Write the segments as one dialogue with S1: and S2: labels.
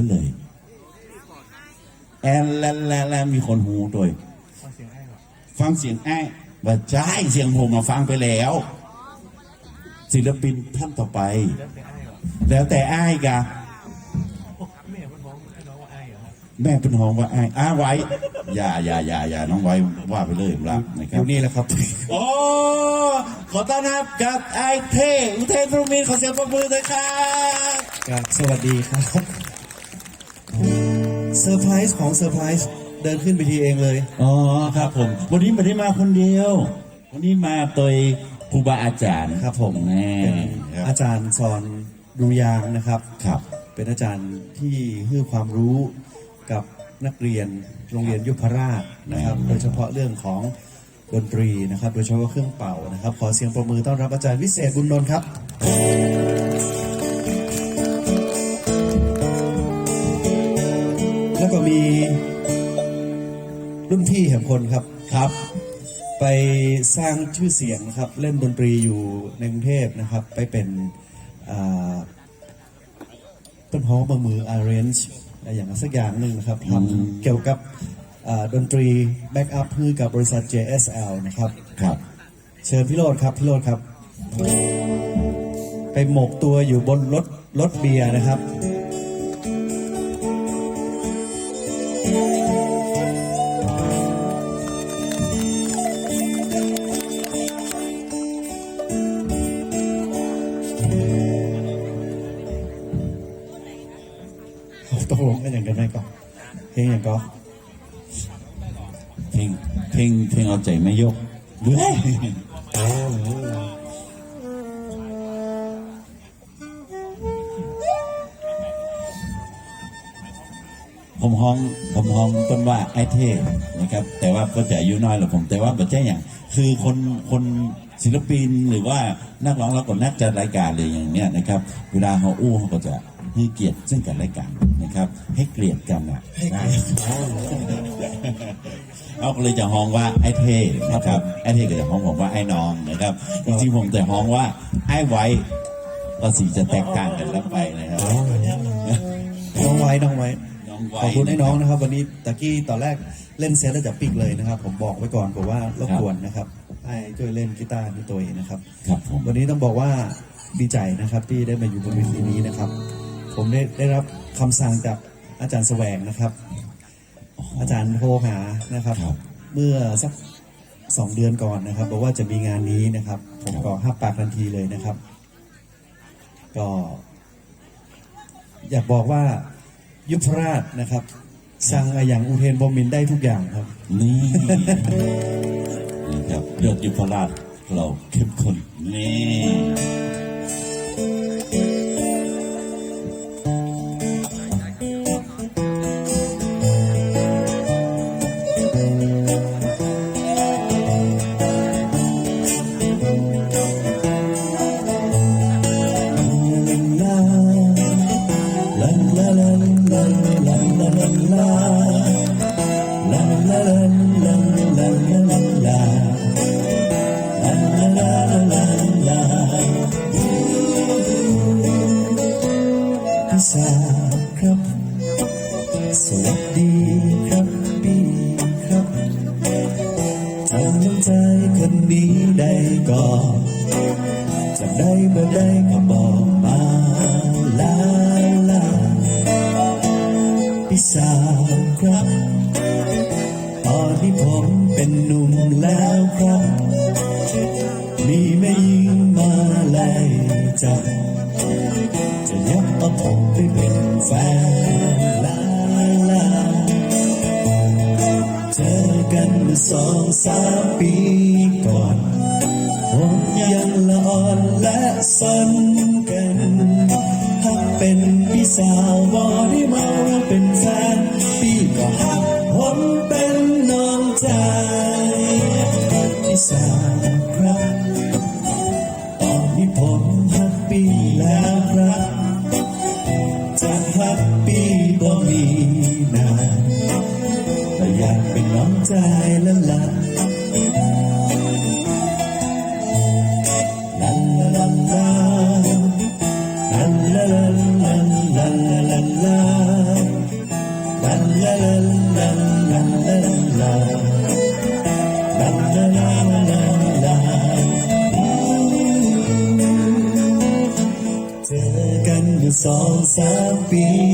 S1: ไปเลย แอนแลนแลนแลนมีคนหูด้วย ฟังเสียงไอ้ว่าใช่เสียงผมมาฟังไปแล้ว ศิลปินท่านต่อไป แล้วแต่ไอ้กะ
S2: แม่มันมองให้น้องว่าไอ้เหรอ
S1: แม่เป็นห้องว่าไอ้อ้าไว้อย่าอย่าอย่าอย่าน้องไว้ว่าไปเลยครับนะค
S3: อ
S1: รับ
S3: ยู่นี่แหละครับ
S1: โอ้ขอต้อนรับกับไอ้เท่อุเทนพรหมินทร์ขอเสียงปรบมือด้วยครับ
S3: ครับสวัสดีครับ เซอร์ไพรส์ของเซอร์ไพรส์เดินขึ้นไปทีเองเลย
S1: อ๋อครับผม วันนี้ไม่ได้มาคนเดียว วันนี้มาโดยครูบาอาจารย์
S3: ครับผม
S1: แน่
S3: เป็น
S1: ครับ
S3: อาจารย์สอนดูยางนะครับ
S1: ครับ
S3: เป็นอาจารย์ที่ให้ความรู้กับนักเรียนโรงเรียนยุพราชนะครับ โดยเฉพาะเรื่องของดนตรีนะครับ โดยเฉพาะเครื่องเป่านะครับ ขอเสียงประมือต้อนรับอาจารย์วิเศษบุญนนท์ครับ มีรุ่นพี่แห่งคนครับ
S1: ครับ
S3: ไปสร้างชื่อเสียงนะครับ เล่นดนตรีอยู่ในกรุงเทพนะครับ ไปเป็นอ่าต้นฮ้องบะมือ arrange อะไรอย่างนั้นสักอย่างหนึ่งนะครับทำเกี่ยวกับอ่าดนตรีแบ็กอัพให้กับบริษัท JSL นะครับ
S1: ครับ
S3: เชิญพี่โรดครับพี่โรดครับ ไปหมกตัวอยู่บนรถรถเบียร์นะครับ เพลงอย่างก็
S1: เพลงเพลงเพลงเอาใจไม่ยกเฮ้ยผมห้องผมห้องต้นว่าไอ้เท่นะครับ แต่ว่าก็จะอายุน้อยกว่าผม แต่ว่าปัจจัยอย่าง คือคนคนศิลปินหรือว่านักร้องแล้วก็นักจัดรายการอะไรอย่างเนี้ยนะครับ เวลาเขาอู้เขาก็จะให้เกียรติซึ่งกันและกัน ครับ ให้เกลียดกันอะนะเอาก็เลยจะฮ้องว่าไอ้เท่นะครับไอ้เท่ก็จะฮ้องผมว่าไอ้น้องนะครับจริงๆผมจะฮ้องว่าไอ้ไว้ก็สีจะแตกต่างกันแล้วไปนะครับ
S3: น้องไว้น้องไว้
S1: น้องไว้
S3: ขอบคุณไอ้น้องนะครับ วันนี้ตะกี้ตอนแรกเล่นเซตแล้วจะปิกเลยนะครับ ผมบอกไว้ก่อนบอกว่ารบกวนนะครับให้ช่วยเล่นกีตาร์ที่ตัวเองนะครับ
S1: ครับผม
S3: วันนี้ต้องบอกว่าดีใจนะครับที่ได้มาอยู่บนเวทีนี้นะครับ ผมได้ได้รับ คำสั่งจากอาจารย์แสวงนะครับ อาจารย์โทรหานะครับ
S1: ครับ
S3: เมื่อสักสองเดือนก่อนนะครับบอกว่าจะมีงานนี้นะครับ ผมก็ห้าปากทันทีเลยนะครับ ก็ อยากบอกว่ายุพราชนะครับ สั่งอะไรอย่างอุเทนบอมมินได้ทุกอย่างครับ
S1: นี่นะครับยอดยุพราชเราเข้มข้นนี่
S3: แล้วครับมีแม่ยิงมาไล่จับจะยับเอาผมไปเป็นแฟนลาลาเจอกันเมื่อสองสามปีก่อนผมยังละอ่อนและสนกันหักเป็นพี่สาวบอได้มาว่าเป็น
S1: be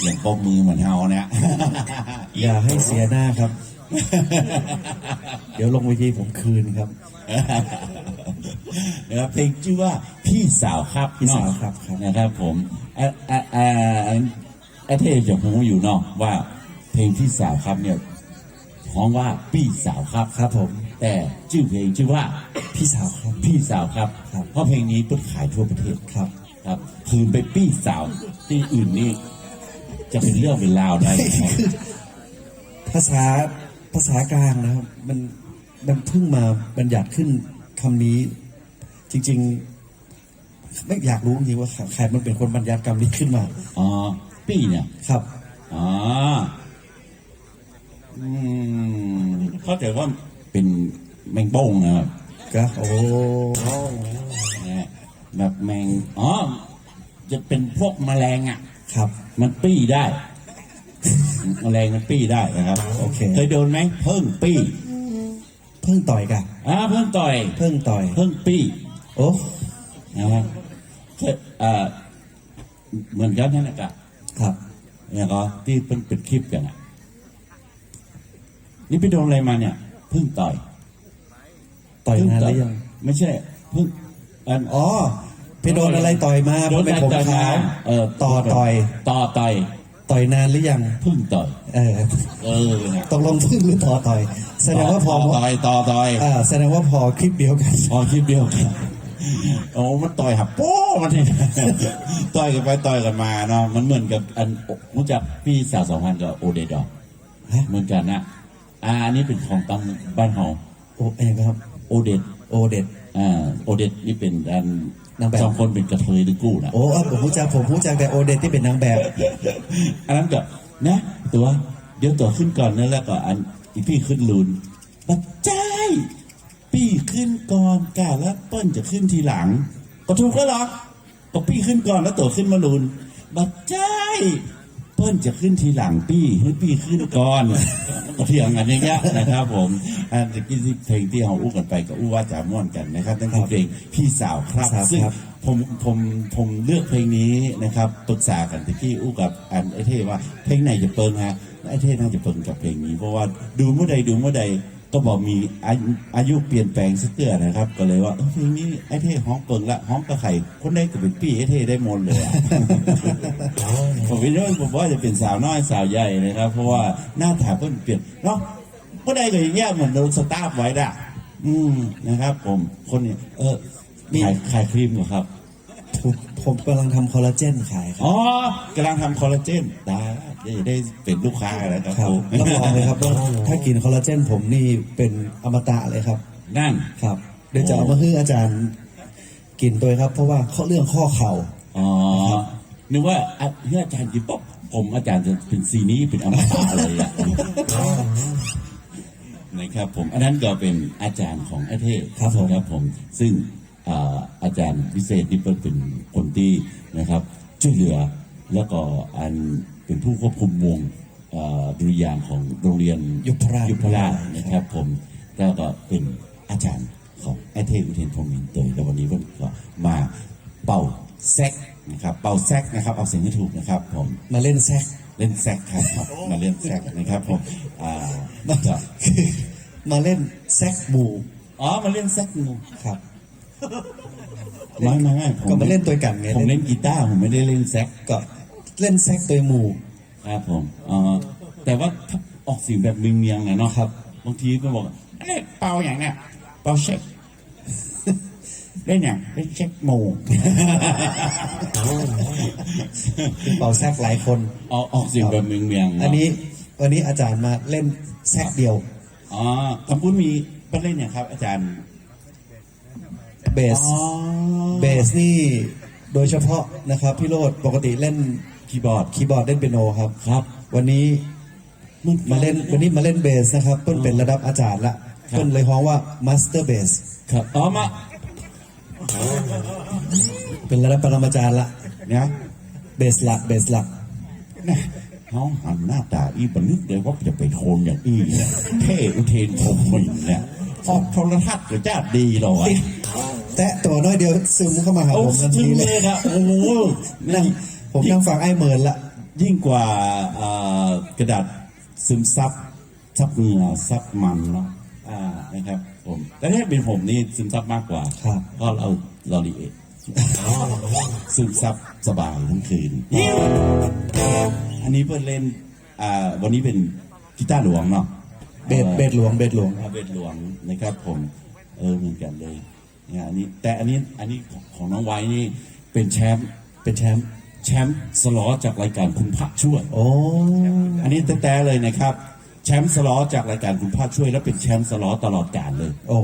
S1: เสียงปรบมือเหมือนเฮาเนี่ย
S3: อย่าให้เสียหน้าครับ เดี๋ยวลงเวทีผมคืนครับ
S1: นะครับเพลงชื่อว่าพี่สาวครับ
S3: พี่สาว
S1: เนาะ
S3: ครับครับ
S1: นะครับผมอะอะอะไอ้เท่จะหูอยู่เนาะว่าเพลงพี่สาวครับเนี่ยร้องว่าพี่สาวครับ
S3: ครับผม
S1: แต่ชื่อเพลงชื่อว่า
S3: พี่สาวครับ
S1: พี่สาวครับ
S3: ครับ
S1: เพราะเพลงนี้เพิ่งขายทั่วประเทศ
S3: ครับ
S1: ครับคืนไปปี้สาวที่อื่นนี่ จะเป็นเรื่องเป็นราวได้ไหม
S3: ภาษาภาษากลางนะครับ มันมันเพิ่งมาบัญญัติขึ้นคำนี้ จริง ๆ ไม่อยากรู้จริงๆว่าใครมันเป็นคนบัญญัติคำนี้ขึ้นมา
S1: อ๋อปี้เนี่ย
S3: ครับ
S1: อ๋ออืมเข้าใจว่าเป็นแมงโป้งนะครับ
S3: ก็โอ้
S1: นะฮะแบบแมงอ๋อจะเป็นพวกแมลงอะ
S3: ครับ
S1: มันปี้ได้แมลงมันปี้ได้นะครับ
S3: โอเค
S1: เคยโดนไหมเพิ่งปี้
S3: เพิ่งต่อยกัน
S1: อ่าเพิ่งต่อย
S3: เพิ่งต่อย
S1: เพิ่งปี้
S3: โอ้
S1: นะครับเคยเอ่อเหมือนกันนั่นแหละครับ
S3: ครับ
S1: เนี่ยก็ที่เป็นเป็นคลิปกันอะนี่ไปโดนอะไรมาเนี่ยเพิ่งต่อย
S3: ต่อย
S1: เพิ่ง
S3: นานหรือยัง
S1: ไม่ใช่เพิ่งอัน
S3: อ๋อ ไปโดนอะไรต่อยมา
S1: โดน
S3: เป็นผม
S1: ต่อย
S3: ขาว
S1: เออ
S3: ต่อต่อย
S1: ต่อต่อย
S3: ต่อยนานหรือยัง
S1: เพิ่งต่อย
S3: เออ
S1: เออเนี่ย
S3: ตกลงพึ่งหรือต่อต่อย แสดงว่าพอ
S1: ต่อยต่อต่อย
S3: อ่าแสดงว่าพอคลิปเดียวกัน
S1: พอคลิปเดียวกันโอ้มันต่อยหับโป้มันนี่ต่อยกันไปต่อยกันมาเนาะมันเหมือนกับอันรู้จักพี่สาวสองพันกับโอเดดอก
S3: ฮะ
S1: เหมือนกันนะอ่าอันนี้เป็นของตำบ้านเฮา
S3: โอเองครับ
S1: โอเดด
S3: โอเด็ด
S1: อ่าโอเดดนี่เป็นอัน
S3: นางแบบ
S1: สองคนเป็นกระเทยหรือกู้นะ
S3: โอ้อะผมรู้จักผมรู้จักแต่โอเด็ดที่เป็นนางแบบ
S1: อันนั้นก็นะตัวเดี๋ยวตัวขึ้นก่อนนะแล้วก็อันอีพี่ขึ้นลูนปัจจัยพี่ขึ้นก่อนกาแล้วเปิ้ลจะขึ้นทีหลัง ก็ถูกแล้วหรอก็พี่ขึ้นก่อนแล้วตัวขึ้นมาลูนปัจจัยเปิ้ลจะขึ้นทีหลังพี่ให้พี่ขึ้นก่อนก็เถียงกันอย่างเงี้ยนะครับ ผมอันตะกี้ที่เพลงที่เราอู้กันไปก็อู้ว่าจะม่วนกันนะครับนั่นคือเพลงพี่สาวครับ
S3: พี่สาว
S1: ซึ่ง
S3: ครับ
S1: ผมผมผมเลือกเพลงนี้นะครับปรึกษากันที่พี่อู้กับอันไอเท่ว่าเพลงไหนจะเปิงฮะไอเท่น่าจะเปิงกับเพลงนี้ เพราะว่าดูเมื่อใดดูเมื่อใด ก็บอกมีอายุอายุเปลี่ยนแปลงสักเตือนะครับ ก็เลยว่าเออเพลงนี้ไอเท่ฮ้องเปิงละฮ้องกระไข่คนได้ก็เป็นปี้ไอเท่ได้หมดเลยอะ ผมคิดว่าผมว่าจะเป็นสาวน้อยสาวใหญ่นะครับ เพราะว่าหน้าถาเพิ่นเปลี่ยนเนาะเมื่อใดก็อย่างเงี้ยเหมือนโดนสตาร์ฟไว้ด่ะ อืมนะครับ ผมคนเนี่ยเออขายขายครีมเหรอครับ
S3: ผมผมกำลังทำคอลลาเจนขายครับ
S1: อ๋อกำลังทำคอลลาเจนตายแล้วจะได้เป็นลูกค้าแล้วครับ
S3: ครับ
S1: ผม
S3: รับรองเลยครับว่าถ้ากินคอลลาเจนผมนี่เป็นอมตะเลยครับ
S1: นั่น
S3: ครับ เดี๋ยวจะเอามาให้อาจารย์กินตัวครับ เพราะว่าข้อเรื่องข้อเข่า
S1: อ๋อ นึกว่าอะเฮ้ยอาจารย์กินป๊อบผมอาจารย์จะเป็นซีนี้เป็นอมตะเลยอะนะครับผมอันนั้นก็เป็นอาจารย์ของไอเทพ
S3: ครับผม
S1: ครับผมซึ่ง อ่าอาจารย์พิเศษนี่เป็นคนที่นะครับช่วยเหลือแล้วก็อันเป็นผู้ควบคุมวงอ่าดุริยางค์ของโรงเรียน
S3: ยุพราช
S1: ยุพราชนะครับผมแล้วก็เป็นอาจารย์ของไอเทพอุเทนพรหมินทร์เตยแล้ววันนี้เพิ่นก็มาเป่าแซกนะครับเป่าแซกนะครับเอาเสียงให้ถูกนะครับผม
S3: มาเล่นแซก
S1: เล่นแซกครับมาเล่นแซกนะครับผมอ่าน่าจะ
S3: มาเล่นแซกหมู่
S1: อ๋อมาเล่นแซกงู
S3: ครับ
S1: ไม่ไม่ไม่ผ
S3: ก็มาเล่นตัวกันไง
S1: ผมเล่นกีตาร์ผมไม่ได้เล่นแซก
S3: ก็เล่นแซกตัวหมู่
S1: ครับผมอ๋อแต่ว่าถ้าออกเสียงแบบเมียงๆนะเนาะครับบางทีก็บอกอันนี้เป่าอย่างเนี้ยเป่าเช็คเล่นอย่างเล่นเช็คโม
S3: เป่าแซกหลายคน
S1: ออกออกเสียงแบบเมียงๆเาะ
S3: อันนี้วันนี้อาจารย์มาเล่นแซกเดียว
S1: อ๋อคำพูดมีเล่นเนี่ยครับ อาจารย์
S3: เบส
S1: อ๋อ
S3: เบสนี่โดยเฉพาะนะครับพี่โรดปกติเล่น
S1: คีย์บอร์ด
S3: คีย์บอร์ดเล่นเปียโนครับ
S1: ครับ
S3: วันนี้มาเล่นวันนี้มาเล่นเบสนะครับเพิ่นเป็นระดับอาจารย์ละ
S1: ครับ
S3: เพิ่นเลยฮ้องว่ามาสเตอร์เบส
S1: ครับอ๋อมา
S3: เป็นระดับปรมาจารย์ละ
S1: เนี่ย
S3: เบสหลักเบสหลัก
S1: นะเขาหันหน้าตาอีบันนึกเลยว่าจะไปโทนอย่างอี้เนี่ยเท่อุเทนพรหมินทร์เนี่ย ออกโทรทัศน์ก็จะดีหรอวะ
S3: แตะตัวน้อยเดียวซึมเข้ามาหา
S1: โอ้
S3: ผมทัน
S1: จริ
S3: ที
S1: ง
S3: เล
S1: เลยยครับโอ้โห
S3: นั่งผมนั่งฟังไอ้เหมินละ
S1: ยิ่งกว่าเอ่อกระดาษซึมซับซับเหงื่อซับมันเนาะอ่านะครับผมแต่ถ้าเป็นผมนี่ซึมซับมากกว่า
S3: ครับ
S1: เพราะเราเราดีเอซึมซับสบายทั้งคืน อันนี้เพื่อนเล่นอ่าวันนี้เป็นกีตาร์หลวงเนาะ
S3: เบสเบสหลวงเบสหลวง
S1: อ่าเบสหลวงนะครับผมเออเหมือนกันเลยเนี่ยอันนี้แต่อันนี้อันนี้ของของน้องไว้นี่เป็นแชมป์
S3: เป็นแชมป์
S1: แชมป์สลอจากรายการคุณพระช่วย
S3: โอ้
S1: อันนี้แต้ๆเลยนะครับ แชมป์สลอจากรายการคุณพระช่วย และเป็นแชมป์สลอตลอดกาลเลย
S3: โอ้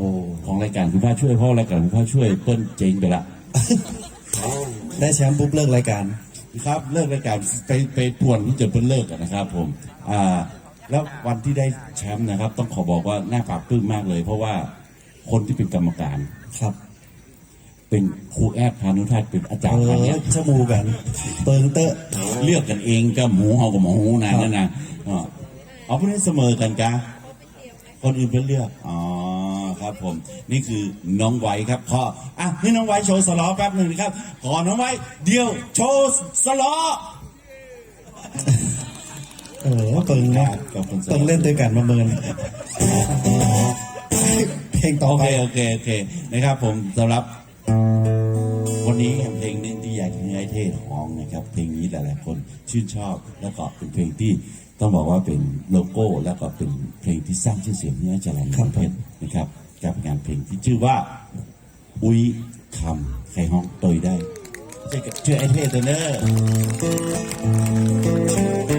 S1: ของรายการคุณพระช่วยเพราะรายการคุณพระช่วยเปิ้ลเจ๊งไปละ
S3: ได้แชมป์ปุ๊บเลิกรายการ
S1: ครับเลิกรายการไปไปป่วนที่จะเปิ้ลเลิกอะนะครับ ผมอ่า แล้ววันที่ได้แชมป์นะครับ ต้องขอบอกว่าน่าปลาบปลื้มมากเลย เพราะว่าคนที่เป็นกรรมการ
S3: ครับ
S1: เป็นครูแอดพานุทัศน์เป็นอาจาร
S3: เอ
S1: ย์
S3: อ
S1: ทางเนี้ย
S3: ชะมูกันเปิงเตอะ
S1: เลือกกันเองก็หมูเฮากับหมูหูนะนั่นนะอ๋อเอาพวกนี้เสมอกันกะคนอื่นเป็นเลือกอ๋อครับผม นี่คือน้องไว้ครับขออะนี่น้องไว้โชว์สล้อแป๊บหนึ่งนะครับขอน้องไว้เดียวโชว์สล้อ
S3: เออเปิงเนาะ
S1: ขอบคุณส
S3: เปิง
S1: ล้อ
S3: เล่นด้วยกันมาเมินเพลงต่อ
S1: โอ
S3: ไป
S1: เคโอเคโอเคนะครับผมสำหรับวันนี้เพลงหนึงที่อยากให้ไอเทศร้องนะครับ เพลงนี้หลายๆคนชื่นชอบแล้วก็เป็นเพลงที่ต้องบอกว่าเป็นโลโก้แล้วก็เป็นเพลงที่สร้างชื่อเสียงให้อาจารย์
S3: ครับ
S1: เพชรนะครับกับงานเพลงที่ชื่อว่า อุ้ยคำใครห้องตยได้ช่วยกับช่วยไอเทศตัวเนอะ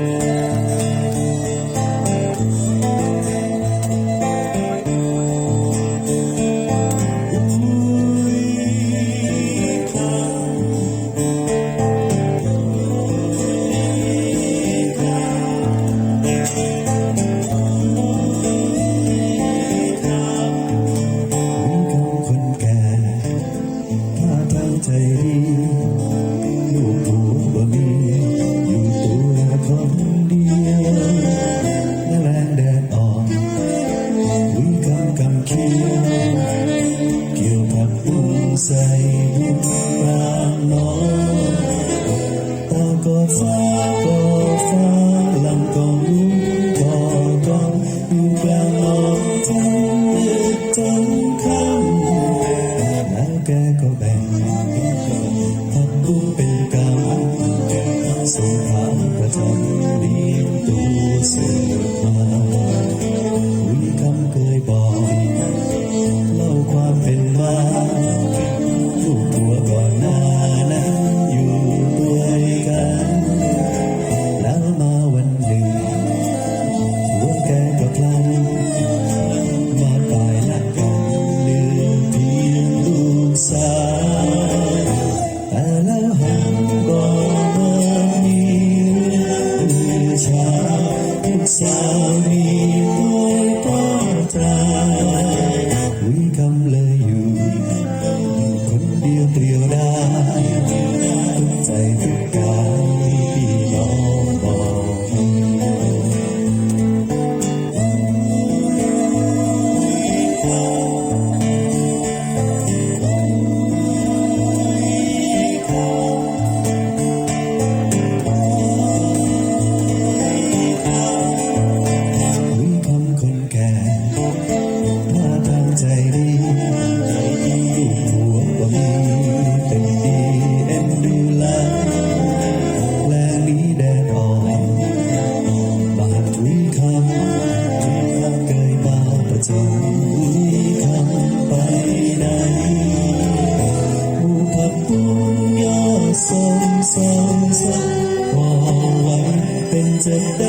S3: เป็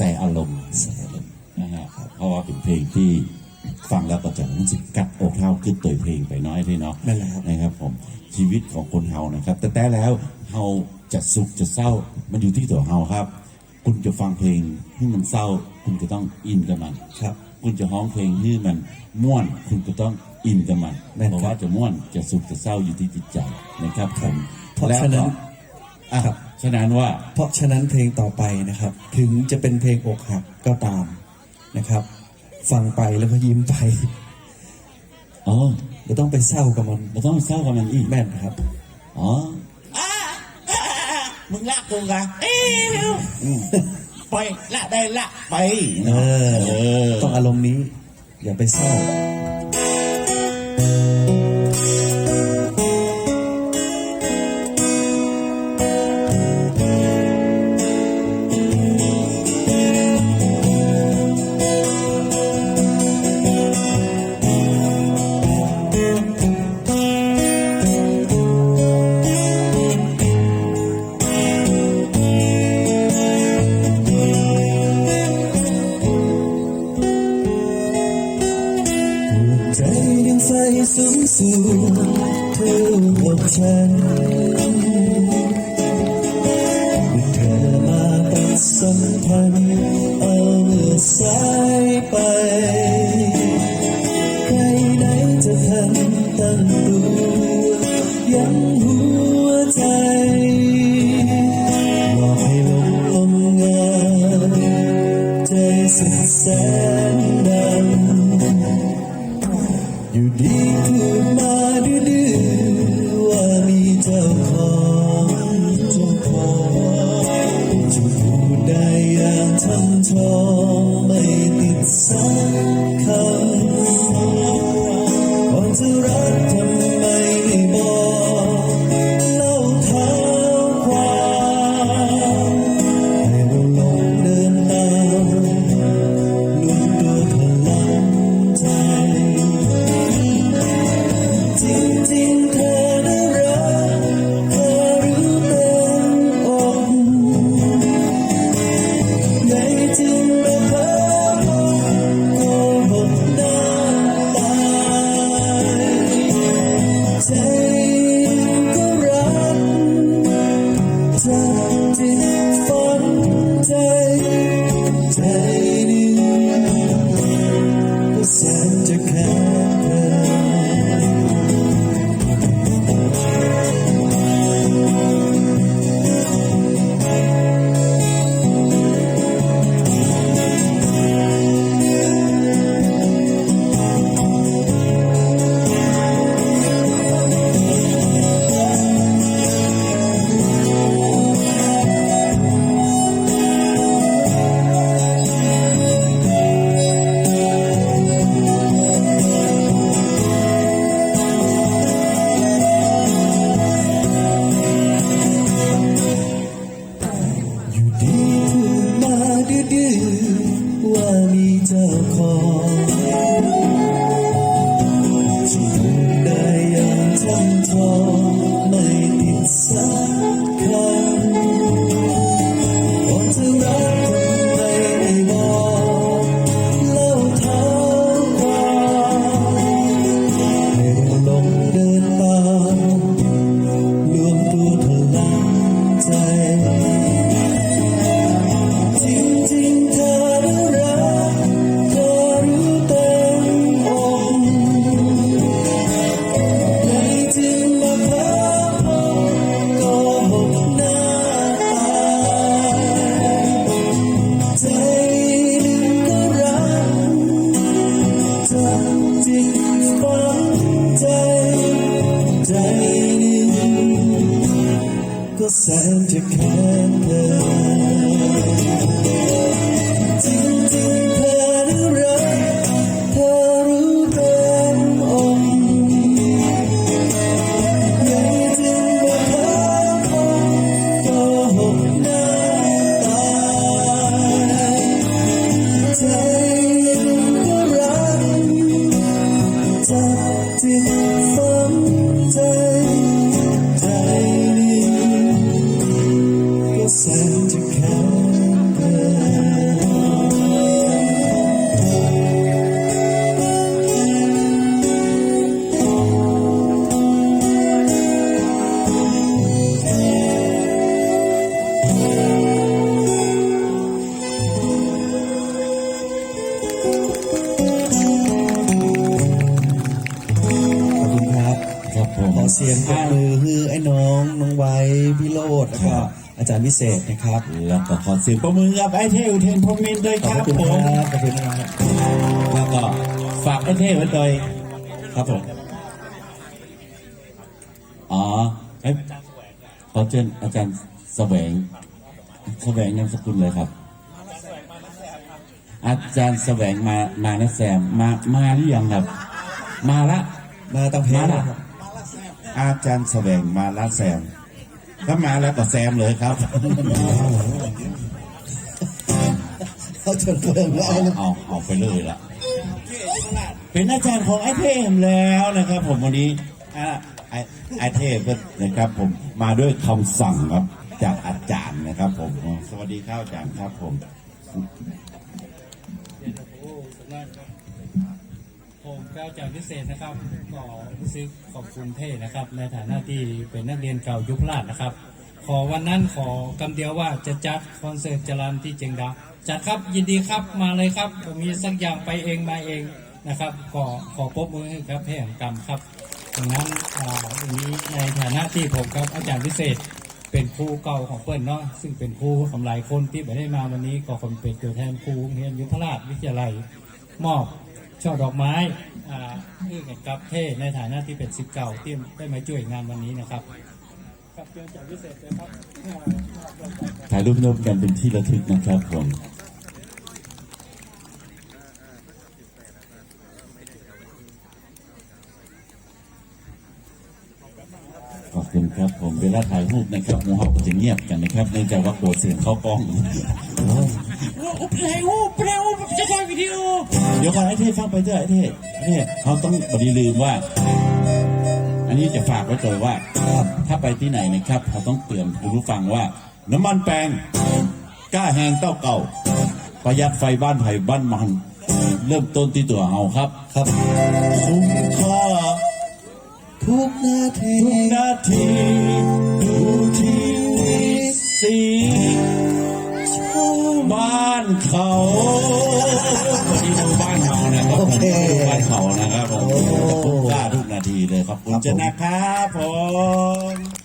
S3: ส่อารม
S1: ณ์ใส่อารมณ์นะฮะเพราะว่าเป็นเพลงที่ฟังแล้วก็จะรู้สึกกัดอกเท้าขึ้นตัวเพลงไปน้อยที่เนาะ
S3: นั่นแหละครับ
S1: นะครับผมชีวิตของคนเฮานะครับ แต่แต่แล้วเฮาจะสุขจะเศร้ามันอยู่ที่ตัวเฮาครับ คุณจะฟังเพลงที่มันเศร้า คุณก็ต้องอินกับมัน
S3: ครับ
S1: คุณจะร้องเพลงที่มันม่วนคุณก็ต้องอินกับมัน
S3: แม่นครับ
S1: เพราะว่าจะม่วนจะสุขจะเศร้าอยู่ที่จิตใจนะครับผม
S3: เพราะ
S1: แล้ว
S3: ฉะนั้
S1: ก็
S3: น
S1: อะ
S3: ครับ
S1: ฉะนั้นว่า
S3: เพราะฉะนั้นเพลงต่อไปนะครับ ถึงจะเป็นเพลงอกหักก็ตามนะครับ ฟังไปแล้วก็ยิ้มไป
S1: อ๋อ
S3: ไม่ต้องไปเศร้ากับมัน
S1: เราต้องเศร้ากับมันอีก
S3: แม่นครับ
S1: อ๋ออ่าอ่าอ่ามึงละกูกะเอ้ยอืมไปละได้ละไป
S3: เออ
S1: เออ
S3: ต้องอารมณ์นี้ อย่าไปเศร้า สัมพันธ์เอาเมื่อสายไป พิเศษนะครับ
S1: แล้วก็ขอเสียงประมือกับไอ้เท่อุเทนพรหมินทร์ด้วย
S3: ข
S1: ค
S3: อบ
S1: รับ
S3: คุณ
S1: ผ
S3: ค
S1: ม
S3: รับขอบคุณนะครับ
S1: แล้วก็ฝากไอ้เท่ไว้ตัว
S3: ครับผม
S1: อ๋อเอ้ยขอเชิญอาจารย์แสวงแสวงนามสกุลเลยครับ อาจารย์แสวงมามานะแซมมามาหรือยังครับ มาละ
S3: มาตามเพล
S1: มางละ
S3: นะครับ
S1: อาจารย์แสวงมาละแซม ถ้ามาแล้วก็แซมเลยครับ
S3: เขาจนเปิงแล้ว
S1: เอาเอาเอาไปเลยละเป็นอาจารย์ของไอ้เทมแล้วนะครับผมวันนี้อะไอ้ไอ้เทพก็นะครับผมมาด้วยคำสั่งครับจากอาจารย์นะครับผมอ๋อสวัสดีครับอาจารย์ครับผม
S2: ผมก็จากพิเศษนะครับก็รู้สึกขอบคุณเท่นะครับ ในฐานะที่เป็นนักเรียนเก่ายุคลาดนะครับ ขอวันนั้นขอกำเดียวว่าจะจัดคอนเสิร์ตจรันที่เจยงดาจัดครับยินดีครับมาเลยครับผมมีสักอย่างไปเองมาเองนะครับก็ขอปบมือให้ครับเพ่แห่งกรรมครับดังนั้นวันนี้ในฐานะที่ผมครับอาจารย์พิเศษเป็นครูเก่าของเพื่อนเนาะซึ่งเป็นครูของหลายคนที่ไม่ได้มาวันนี้ก็คนเป็นตัวแทนครูเรียนยุพราชวิทยาลัยมอบ ช่อดอกไม้อ่เพื่อกับเท่ในฐานะที่เป็นสิทธิ์เก่าที่ได้มาช่วยงานวันนี้นะครับกับเชิญจากพิเศษเลยครับ
S1: ถ่ายรูปร่วมกันเป็นที่ระทึกนะครับผม ขอบ คุณครับผมเวลาถ่ายรูปนะครับหมูเฮาก็จะเงียบกันนะครับเนื่องจากว่ากลัวเสียงเข้ากล้องโอ้เลงโอ้เลงโอ้จะถ่ายวิดีโอเดี๋ยวก่อนไอ้เท่ฟังไปเถอะไอ้เท่ไอ้เท่เขาต้องบดีลืมว่า อันนี้จะฝากไว้เลยว่า ถ้าไปที่ไหนนะครับเขาต้องเตือนคุณผู้ฟังว่า น้ำมันแปลงกล้าแหงเต้าเก่า ประหยัดไฟบ้านไผ่บ้านมัน เริ่มต้นที่ตัวเฮาครับ
S3: ครับ
S1: คุ้มค่า
S3: ทุกนาที
S1: ทุกนาทีดูทีวีสีบ้านเขาวันนี้ดูบ้านเขานะครับผมดูบ้านเขานะครับผมคุ้มค่าทุกนาทีเลยครับคุณชนะครับผม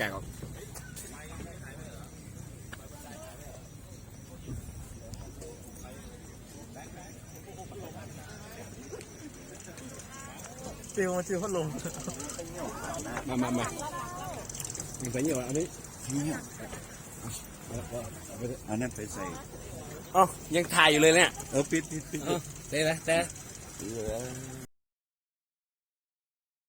S4: หน้ากากออก
S2: ฟิวมาฟิวพัดลม
S4: มามามามีใส่เหนียวอันนี้
S1: อันนั้นไปใส่
S4: อ๋อยังถ่ายอยู่เลยเนี่ย
S1: เออปิดปิดปิด
S4: เออเต้นะเต้